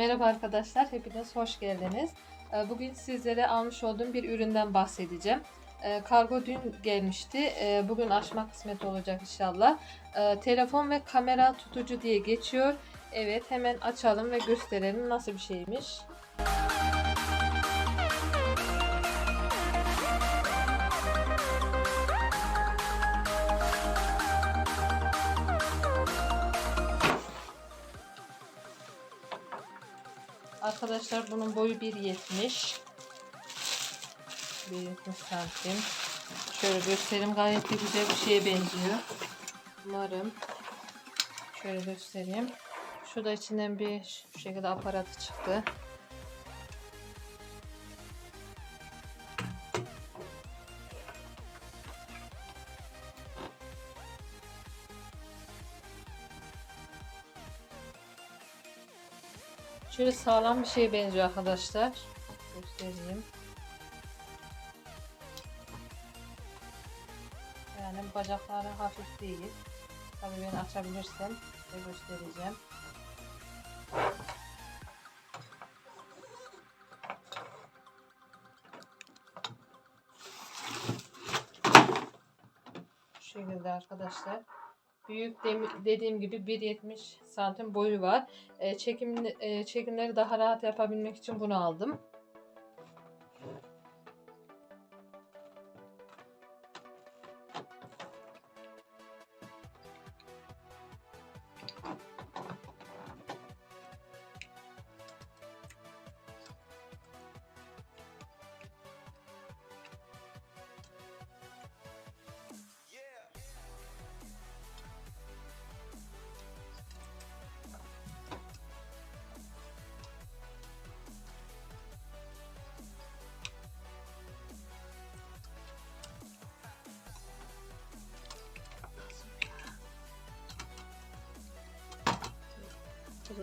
Merhaba arkadaşlar, hepiniz hoş geldiniz. Ee, Bugün sizlere almış olduğum bir üründen bahsedeceğim. Ee, Kargo dün gelmişti. Ee, Bugün açma kısmet olacak inşallah. Telefon ve kamera tutucu diye geçiyor. Evet, hemen açalım ve gösterelim nasıl bir şeymiş. Arkadaşlar bunun boyu 1.70 1.70 santim. Şöyle göstereyim. Gayet de güzel bir şeye benziyor. Umarım. Şöyle göstereyim. Şurada içinden bir şu şekilde aparatı çıktı Şöyle sağlam bir şeye benziyor arkadaşlar. Göstereyim. Yani bacakları hafif değil. Tabii ben açabilirsem size göstereceğim. Şekilde arkadaşlar. Büyük dem- dediğim gibi 1.70 santim boyu var. E, çekim e, çekimleri daha rahat yapabilmek için bunu aldım.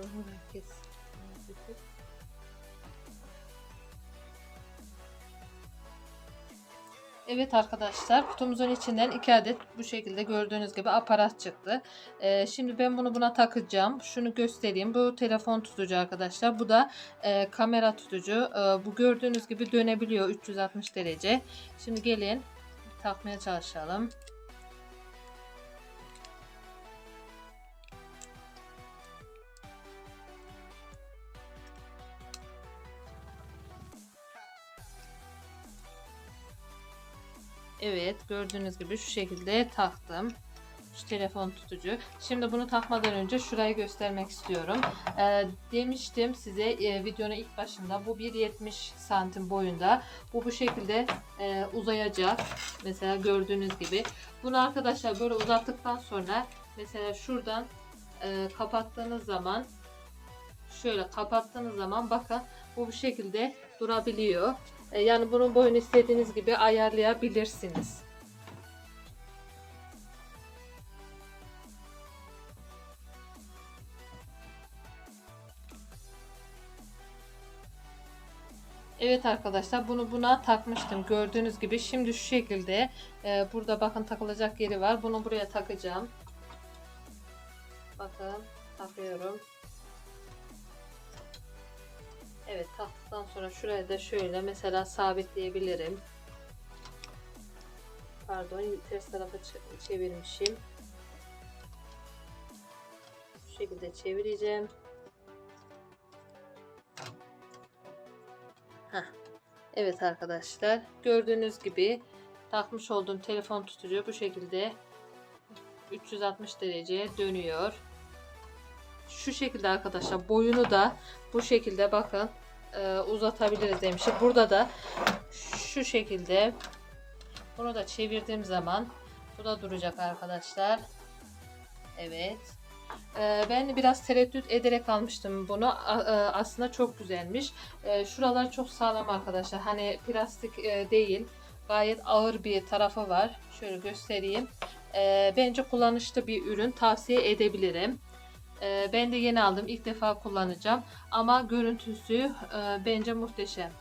Herkes. Evet arkadaşlar kutumuzun içinden iki adet bu şekilde gördüğünüz gibi aparat çıktı. Ee, şimdi ben bunu buna takacağım. Şunu göstereyim. Bu telefon tutucu arkadaşlar. Bu da e, kamera tutucu. E, bu gördüğünüz gibi dönebiliyor 360 derece. Şimdi gelin takmaya çalışalım. Evet gördüğünüz gibi şu şekilde taktım. Şu telefon tutucu. Şimdi bunu takmadan önce şurayı göstermek istiyorum. Ee, demiştim size e, videonun ilk başında bu 1.70 santim boyunda. Bu bu şekilde e, uzayacak. Mesela gördüğünüz gibi. Bunu arkadaşlar böyle uzattıktan sonra mesela şuradan e, kapattığınız zaman şöyle kapattığınız zaman bakın bu bu şekilde durabiliyor. E, Yani bunun boyunu istediğiniz gibi ayarlayabilirsiniz. Evet arkadaşlar bunu buna takmıştım. Gördüğünüz gibi şimdi şu şekilde e, burada bakın takılacak yeri var. Bunu buraya takacağım. Bakın takıyorum sonra şuraya da şöyle mesela sabitleyebilirim. Pardon ters tarafa çevirmişim. Şu şekilde çevireceğim. Heh. Evet arkadaşlar gördüğünüz gibi takmış olduğum telefon tutucu bu şekilde 360 derece dönüyor şu şekilde arkadaşlar boyunu da bu şekilde bakın e, uzatabiliriz demişim. Burada da şu şekilde bunu da çevirdiğim zaman bu da duracak arkadaşlar. Evet. E, ben biraz tereddüt ederek almıştım bunu. E, aslında çok güzelmiş. E, şuralar çok sağlam arkadaşlar. Hani plastik değil. Gayet ağır bir tarafı var. Şöyle göstereyim. Bence kullanışlı bir ürün. Tavsiye edebilirim. Ee, ben de yeni aldım. İlk defa kullanacağım. Ama görüntüsü e, bence muhteşem.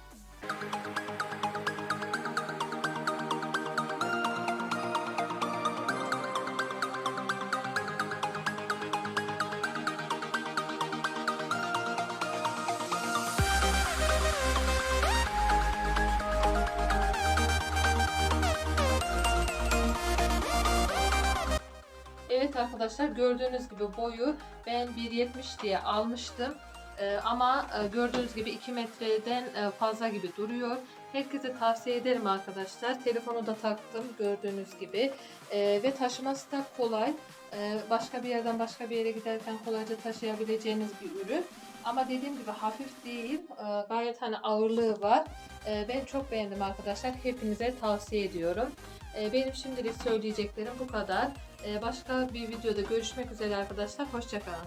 Arkadaşlar gördüğünüz gibi boyu ben 1.70 diye almıştım. Ee, ama e, gördüğünüz gibi 2 metreden e, fazla gibi duruyor. Herkese tavsiye ederim arkadaşlar. Telefonu da taktım gördüğünüz gibi. Ee, ve taşıması da kolay. Ee, başka bir yerden başka bir yere giderken kolayca taşıyabileceğiniz bir ürün. Ama dediğim gibi hafif değil. Ee, gayet hani ağırlığı var. Ee, ben çok beğendim arkadaşlar. Hepinize tavsiye ediyorum. Ee, benim şimdilik söyleyeceklerim bu kadar. Ee, başka bir videoda görüşmek üzere arkadaşlar. Hoşçakalın.